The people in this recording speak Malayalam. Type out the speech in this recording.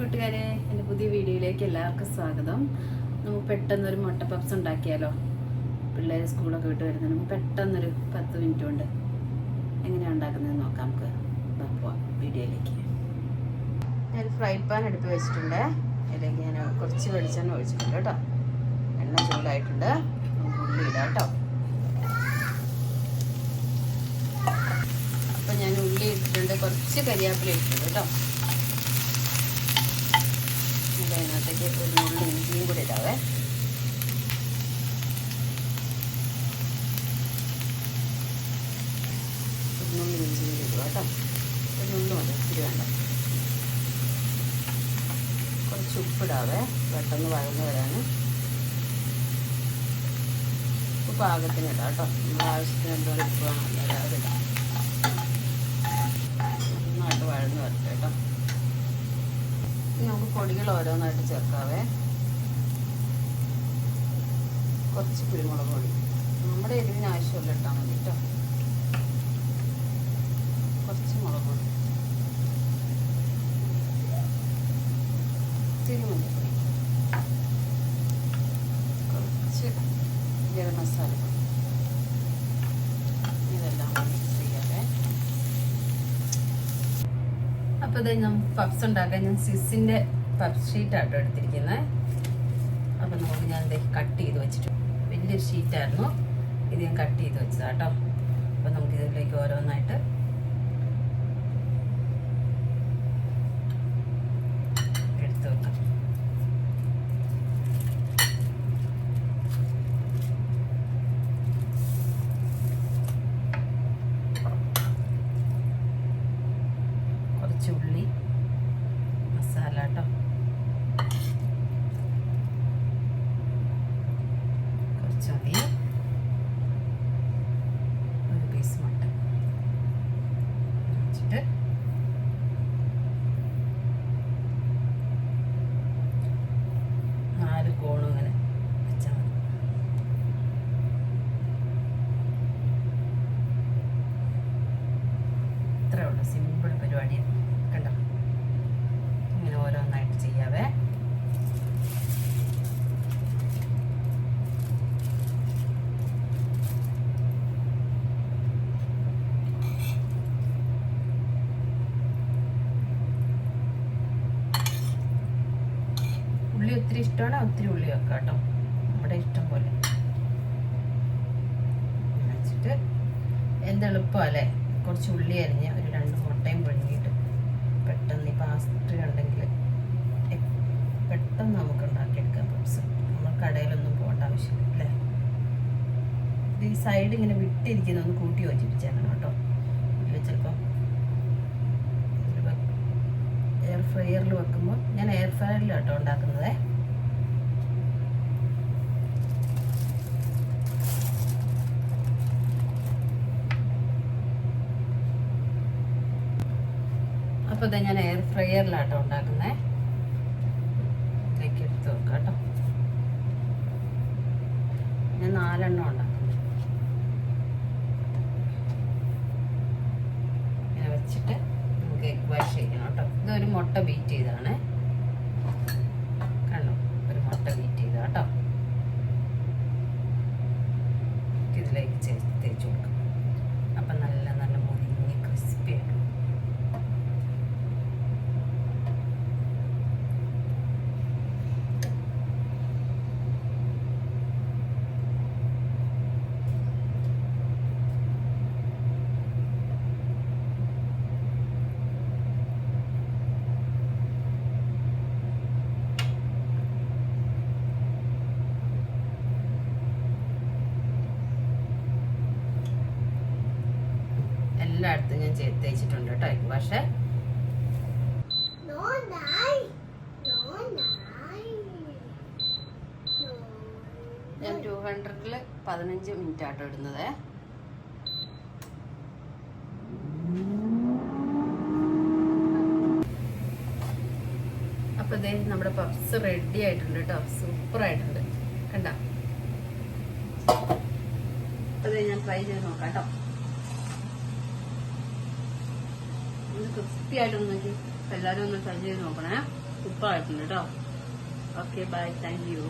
കൂട്ടുകാരെ എന്റെ പുതിയ വീഡിയോയിലേക്ക് എല്ലാവർക്കും സ്വാഗതം. നമുക്ക് പെട്ടെന്നൊരു മുട്ട പപ്സ് ഉണ്ടാക്കിയാലോ? പിള്ളേർ സ്കൂളൊക്കെ വിട്ട് വരുന്നതിന് നമുക്ക് പെട്ടെന്നൊരു പത്ത് മിനിറ്റ് കൊണ്ട് എങ്ങനെയാണ് ഉണ്ടാക്കുന്നത് നോക്കാം നമുക്ക്. പോവാം വീഡിയോയിലേക്ക്. ഞാൻ ഫ്രൈ പാൻ എടുത്ത് വെച്ചിട്ടുണ്ട്. അതിലേക്ക് ഞാൻ കുറച്ച് വെളിച്ചെണ്ണ ഒഴിച്ചിട്ടുണ്ട് കേട്ടോ. എണ്ണ ചൂടായിട്ടുണ്ട്. നമുക്ക് ഉള്ളി ഇടാം കേട്ടോ. അപ്പം ഞാൻ ഉള്ളി ഇട്ടിട്ടുണ്ട്. കുറച്ച് കരിയാപ്പില ഇട്ടിട്ടുണ്ട് കേട്ടോ ഇത് അതിനകത്തേക്ക് ഒരു നുള്ളി ഇഞ്ചിയും കൂടി ഇടാവേ. ഒരു നുള്ളി ഇഞ്ചി കൂടി ഇടുക കേട്ടോ. മതി വേണ്ട. കുറച്ച് ഉപ്പിടാവേ പെട്ടെന്ന് വഴന്ന് വരാൻ ഉപ്പ് പാകത്തിന് ഇടാം കേട്ടോ. നമ്മുടെ ആവശ്യത്തിന് എന്തോരം ഉപ്പ് വേണം ഇടാം. നന്നായിട്ട് വഴന്ന് വരട്ടെ കേട്ടോ. നമുക്ക് പൊടികൾ ഓരോന്നായിട്ട് ചേർക്കാവേ. കുറച്ച് കുരുമുളക് പൊടി. നമ്മുടെ എരിവിന് ആവശ്യമുള്ള ഇട്ടാൽ മതി കേട്ടോ. കുറച്ച് മുളക് പൊടി. ഇത്തിരി കുറച്ച് ഗരം മസാല അപ്പോൾ ഇതാ ഞാൻ പപ്സ് ഉണ്ടാക്കാൻ ഞാൻ സിസിന്റെ പപ്സ് ഷീറ്റാട്ടോ എടുത്തിരിക്കുന്നത് അപ്പോൾ നമുക്ക് ഞാൻ ഇത് കട്ട് ചെയ്ത് വെച്ചിട്ട്. വലിയൊരു ഷീറ്റായിരുന്നു ഇത് ഞാൻ കട്ട് ചെയ്ത് വെച്ചതാട്ടോ. അപ്പോൾ നമുക്ക് ഇതിലേക്ക് ഓരോന്നായിട്ട് എടുത്ത് വെക്കാം ഉള്ളി മസാല കേട്ടോ കുറച്ച് മതി ഒരു പീസ് മുട്ട. വെച്ചിട്ട് നാല് കോണും ഇങ്ങനെ വെച്ചാൽ മതി. ഇത്രേ സിമ്പിൾ പരിപാടിയാണ്. കണ്ടോ? ഇങ്ങനെ ഓരോന്നായിട്ട് ചെയ്യാവേ. ഉള്ളി ഒത്തിരി ഇഷ്ടമാണ് ഒത്തിരി ഉള്ളി വെക്കാം കേട്ടോ. നമ്മുടെ ഇഷ്ടം പോലെ. വെച്ചിട്ട് എന്തെളുപ്പമല്ലേ കുറച്ച് ഉള്ളി അരിഞ്ഞ് ഒരു രണ്ട് മുട്ടയും പുഴുങ്ങിയിട്ട് പെട്ടെന്ന് ഈ പാസ്ട്രി ഉണ്ടെങ്കിൽ പെട്ടെന്ന് നമുക്ക് ഉണ്ടാക്കിയെടുക്കാം പപ്സ് നമ്മൾ കടയിലൊന്നും പോകേണ്ട ആവശ്യമില്ല അല്ലേ? ഇത് ഈ സൈഡ് ഇങ്ങനെ വിട്ടിരിക്കുന്ന ഒന്ന് കൂട്ടി യോജിപ്പിച്ചേക്കണം കേട്ടോ. ചിലപ്പം എയർ ഫ്രയറിൽ വെക്കുമ്പോൾ ഞാൻ എയർ ഫ്രയറിൽ കേട്ടോ ഉണ്ടാക്കുന്നതേ. അപ്പോൾ ഞാൻ എയർ ഫ്രയറിലാട്ടോ ഉണ്ടാക്കുന്നത് ഇതിലേക്ക് എടുത്ത് വെക്കാം കേട്ടോ ഞാൻ നാലെണ്ണം ഉണ്ടാക്കുന്നു. ഇങ്ങനെ വെച്ചിട്ട് നമുക്ക് എഗ് വാഷ് ചെയ്യണം കേട്ടോ. ഇതൊരു മുട്ട ബീറ്റ് ചെയ്താണ് കണ്ടോ? ഒരു മുട്ട ബീറ്റ് ചെയ്ത ഇതിലേക്ക് ചേർത്ത് തേച്ച് കൊടുക്കാം. എല്ലായിടത്തും ഞാൻ ചെയ്ത് തേച്ചിട്ടുണ്ട് കേട്ടോ പക്ഷെ. ഞാൻ ടു ഹൺഡ്രഡിൽ പതിനഞ്ച് മിനിറ്റ് ആട്ടോ ഇടുന്നത്. അപ്പൊ ഇതേ നമ്മുടെ പഫ്സ് റെഡി ആയിട്ടുണ്ട് കേട്ടോ. സൂപ്പർ ആയിട്ടുണ്ട്. കണ്ട? അതെ ഞാൻ ട്രൈ ചെയ്ത് നോക്കാം കേട്ടോ. ക്രിസ്പിയായിട്ടൊന്ന് നോക്കി. എല്ലാവരും ഒന്ന് ട്രൈ ചെയ്ത് നോക്കണേ സൂപ്പറായിട്ടുണ്ട് കേട്ടോ ഓക്കെ ബൈ താങ്ക് യു